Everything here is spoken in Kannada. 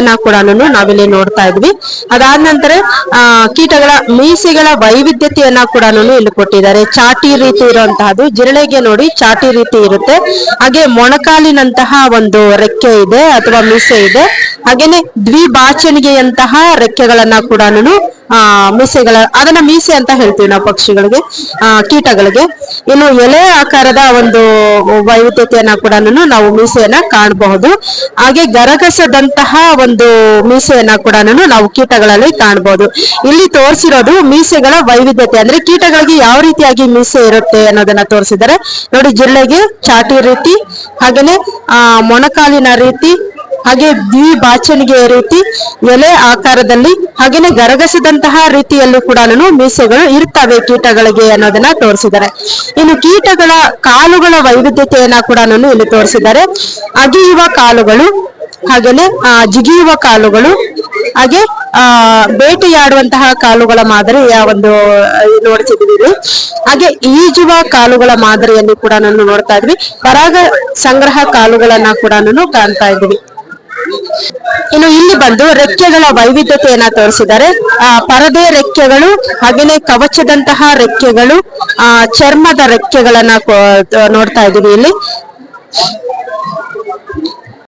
ಮೀಸೆಯನ್ನ ಕೂಡ ನಾವಿಲ್ಲಿ ನೋಡ್ತಾ ಇದ್ವಿ. ಅದಾದ ನಂತರ ಕೀಟಗಳ, ಮೀಸೆಗಳ ವೈವಿಧ್ಯತೆಯನ್ನ ಕೂಡ ಇಲ್ಲಿ ಕೊಟ್ಟಿದ್ದಾರೆ. ಚಾಟಿ ರೀತಿ ಇರುವಂತಹದ್ದು. ಜಿರಳೆಗೆ ನೋಡಿ ಚಾಟಿ ರೀತಿ ಇರುತ್ತೆ. ಹಾಗೆ ಮೊಣಕಾಲಿನಂತಹ ಒಂದು ರೆಕ್ಕೆ ಇದೆ, ಅಥವಾ ಮೀಸೆ ಇದೆ. ಹಾಗೇನೆ ದ್ವಿಭಾಚನಿಗೆಯಂತಹ ರೆಕ್ಕೆಗಳನ್ನ ಕೂಡ ಆ, ಮೀಸೆಗಳ, ಅದನ್ನ ಮೀಸೆ ಅಂತ ಹೇಳ್ತೀವಿ ನಾವು ಪಕ್ಷಿಗಳಿಗೆ ಕೀಟಗಳಿಗೆ. ಇನ್ನು ಎಲೆ ಆಕಾರದ ಒಂದು ವೈವಿಧ್ಯತೆಯನ್ನ ಕೂಡ ನಾವು ಮೀಸೆಯನ್ನ ಕಾಣಬಹುದು. ಹಾಗೆ ಗರಗಸದಂತಹ ಒಂದು ಮೀಸೆಯನ್ನ ಕೂಡ ನಾವು ಕೀಟಗಳಲ್ಲಿ ಕಾಣಬಹುದು ಇಲ್ಲಿ ತೋರಿಸಿರೋದು ಮೀಸೆಗಳ ವೈವಿಧ್ಯತೆ. ಅಂದ್ರೆ ಕೀಟಗಳಿಗೆ ಯಾವ ರೀತಿಯಾಗಿ ಮೀಸೆ ಇರುತ್ತೆ ಅನ್ನೋದನ್ನ ತೋರಿಸಿದ್ದಾರೆ. ನೋಡಿ, ಜಿರಳೆಗೆ ಚಾಟಿ ರೀತಿ, ಹಾಗೇನೆ, ಆ, ಮೊಣಕಾಲಿನ ರೀತಿ ಹಾಗೆ ದ್ವಿಬಾಚಣಿಗೆ ರೀತಿ ಎಲೆ ಆಕಾರದಲ್ಲಿ ಹಾಗೇನೆ ಗರಗಸದಂತಹ ರೀತಿಯಲ್ಲೂ ಕೂಡ ಮೀಸೆಗಳು ಇರ್ತವೆ ಕೀಟಗಳಿಗೆ ಅನ್ನೋದನ್ನ ತೋರಿಸಿದ್ದಾರೆ. ಇನ್ನು ಕೀಟಗಳ ಕಾಲುಗಳ ವೈವಿಧ್ಯತೆಯನ್ನ ಕೂಡ ಇಲ್ಲಿ ತೋರಿಸಿದ್ದಾರೆ. ಅಗಿಯುವ ಕಾಲುಗಳು ಹಾಗೇನೆ ಆ, ಜಿಗಿಯುವ ಕಾಲುಗಳು ಹಾಗೆ ಆ ಬೇಟೆಯಾಡುವಂತಹ ಕಾಲುಗಳ ಮಾದರಿಯ ಒಂದು ನೋಡ್ತಿದ್ವಿ. ಹಾಗೆ ಈಜುವ ಕಾಲುಗಳ ಮಾದರಿಯಲ್ಲಿ ಕೂಡ ನಾನು ನೋಡ್ತಾ ಇದ್ವಿ. ಪರಾಗ ಸಂಗ್ರಹ ಕಾಲುಗಳನ್ನ ಕೂಡ ಕಾಣ್ತಾ ಇದ್ವಿ ಇನ್ನು ಇಲ್ಲಿ ಬಂದು ರೆಕ್ಕೆಗಳ ವೈವಿಧ್ಯತೆಯನ್ನ ತೋರಿಸಿದ್ದಾರೆ. ಆ, ಪರದೆ ರೆಕ್ಕೆಗಳು, ಹಾಗೇನೆ ಕವಚದಂತಹ ರೆಕ್ಕೆಗಳು, ಆ, ಚರ್ಮದ ರೆಕ್ಕೆಗಳನ್ನ ನೋಡ್ತಾ ಇದೀವಿ ಇಲ್ಲಿ.